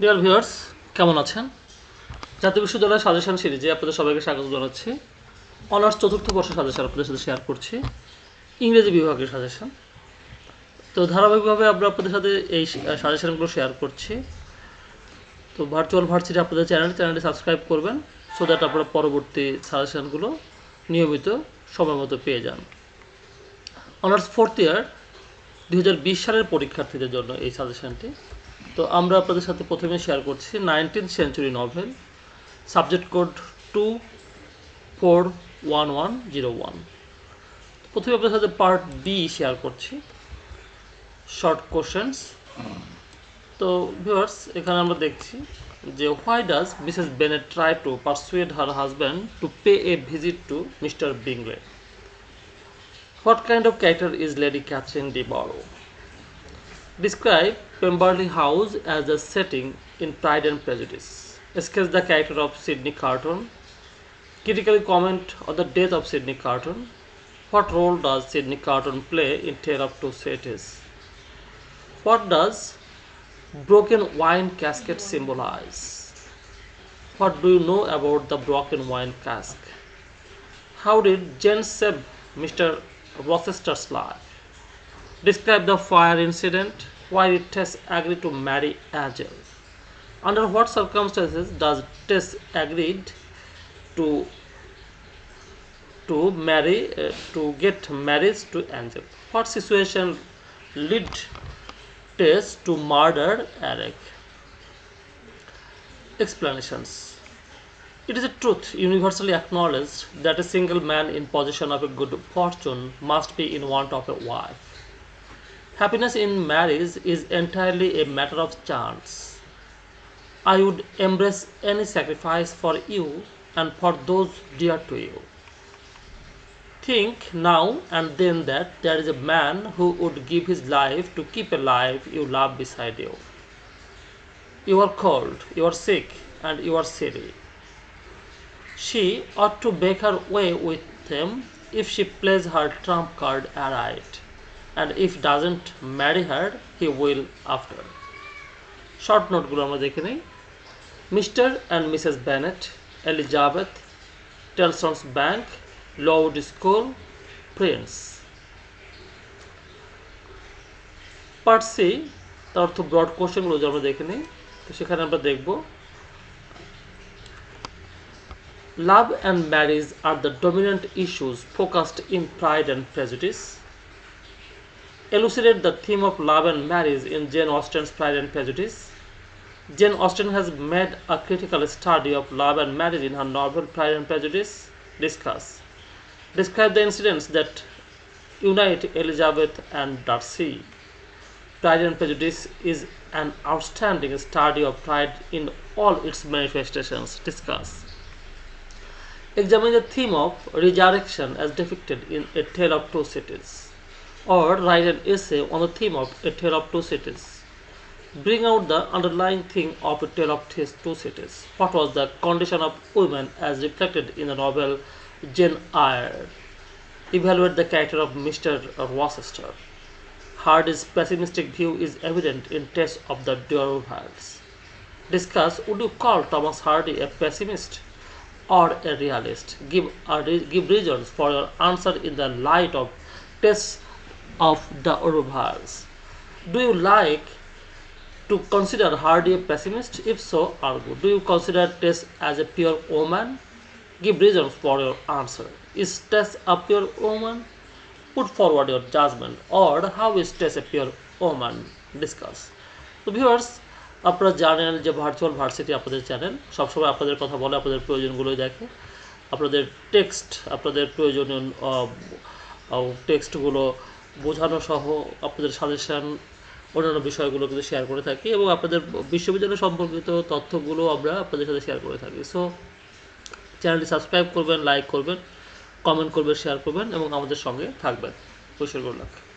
Dear viewers কেমন আছেন? জাতীয় বিশ্ববিদ্যালয়ের সাজেশন সিরিজে আপনাদের সবাইকে স্বাগত জানাচ্ছি। অনার্স চতুর্থ বর্ষ সাজেশন আপনাদের সাথে শেয়ার করছি। ইংরেজি বিভাগের সাজেশন। তো ধারাবাহিকভাবে আমরা আপনাদের সাথে এই সাজেশনগুলো শেয়ার করছি। তো ভার্চুয়াল ভার্সিটি আপনাদের চ্যানেল চ্যানেলটি সাবস্ক্রাইব করবেন সো দ্যাট আপনারা পরবর্তী সাজেশনগুলো নিয়মিত সময় মতো পেয়ে যান। অনার্স ফোর্থ ইয়ার দু হাজার বিশ সালের পরীক্ষার্থীদের জন্য এই সাজেশনটি। তো আমরা আপনাদের সাথে প্রথমে শেয়ার করছি nineteen century novel subject code two four one one zero one প্রথমে আপনাদের সাথে পার্ট বি শেয়ার করছি শর্ট কোশ্চেন্স তো ভিউয়ার্স এখানে আমরা দেখছি যে why does Mrs Bennet try to persuade her husband to pay a visit to Mr Bingley what kind of character is Lady Catherine de Bourgh Describe Pemberley House as a setting in Pride and Prejudice. Sketch the character of Sidney Carton. Critically comment on the death of Sidney Carton. What role does Sidney Carton play in Tale of Two Cities? What does broken wine casket symbolize? What do you know about the broken wine cask? How did Jane save Mr. Rochester's life? Describe the fire incident. Why did Tess agree to marry Angel? Under what circumstances does Tess agreed to to marry uh, to get married to Angel? What situation led Tess to murder Eric? Explanations. It is a truth universally acknowledged that a single man in possession of a good fortune must be in want of a wife. Happiness in marriage is entirely a matter of chance. I would embrace any sacrifice for you and for those dear to you. Think now and then that there is a man who would give his life to keep alive you love beside you. You are cold, you are sick, and you are silly. She ought to make her way with him if she plays her trump card aright and if doesn't marry her he will after short নোটগুলো আমরা দেখে নিই। Mr and Mrs Bennet Elizabeth Tellson's bank Lowood school friends part C তার অর্থ broad কোশ্চেনগুলো যে আমরা দেখে নিই, তো সেখানে আমরা দেখব। Love and marriage R the dominant issues focused in Pride and Prejudice Elucidate the theme of love and marriage in Jane Austen's Pride and Prejudice. Jane Austen has made a critical study of love and marriage in her novel Pride and Prejudice. Discuss. Describe the incidents that unite Elizabeth and Darcy. Pride and Prejudice is an outstanding study of pride in all its manifestations. Discuss. Examine the theme of resurrection as depicted in A Tale of Two Cities, or write an essay on the theme of A Tale of Two Cities. Bring out the underlying theme of A Tale of Two Cities. What was the condition of women as reflected in the novel Jane Eyre? Evaluate the character of Mr. Rochester. Hardy's pessimistic view is evident in Test of the Durvals. Discuss Would you call Thomas Hardy a pessimist? or a realist. Give, give reasons for your answer in the light of tests of the Uruvals. Do you like to consider Hardy a pessimist? If so, argue. Do you consider Tess as a pure woman? Give reasons for your answer. Is Tess a pure woman? Put forward your judgment. Or how is Tess a pure woman? Discuss. তো viewers আপনারা জানেন যে virtual varsity আপনাদের channel সবসময় আপনাদের কথা বলে আপনাদের প্রয়োজনগুলোই দেখে আপনাদের টেক্সট আপনাদের প্রয়োজনীয় টেক্সটগুলো বোঝানো সহ আপনাদের সাজেশান অন্যান্য বিষয়গুলো কিন্তু শেয়ার করে থাকি এবং আপনাদের বিশ্ববিদ্যালয় সম্পর্কিত তথ্যগুলো আমরা আপনাদের সাথে শেয়ার করে থাকি। সো চ্যানেলটি সাবস্ক্রাইব করবেন লাইক করবেন কমেন্ট করবেন শেয়ার করবেন এবং আমাদের সঙ্গে থাকবেন। পরিষ্কার করলাম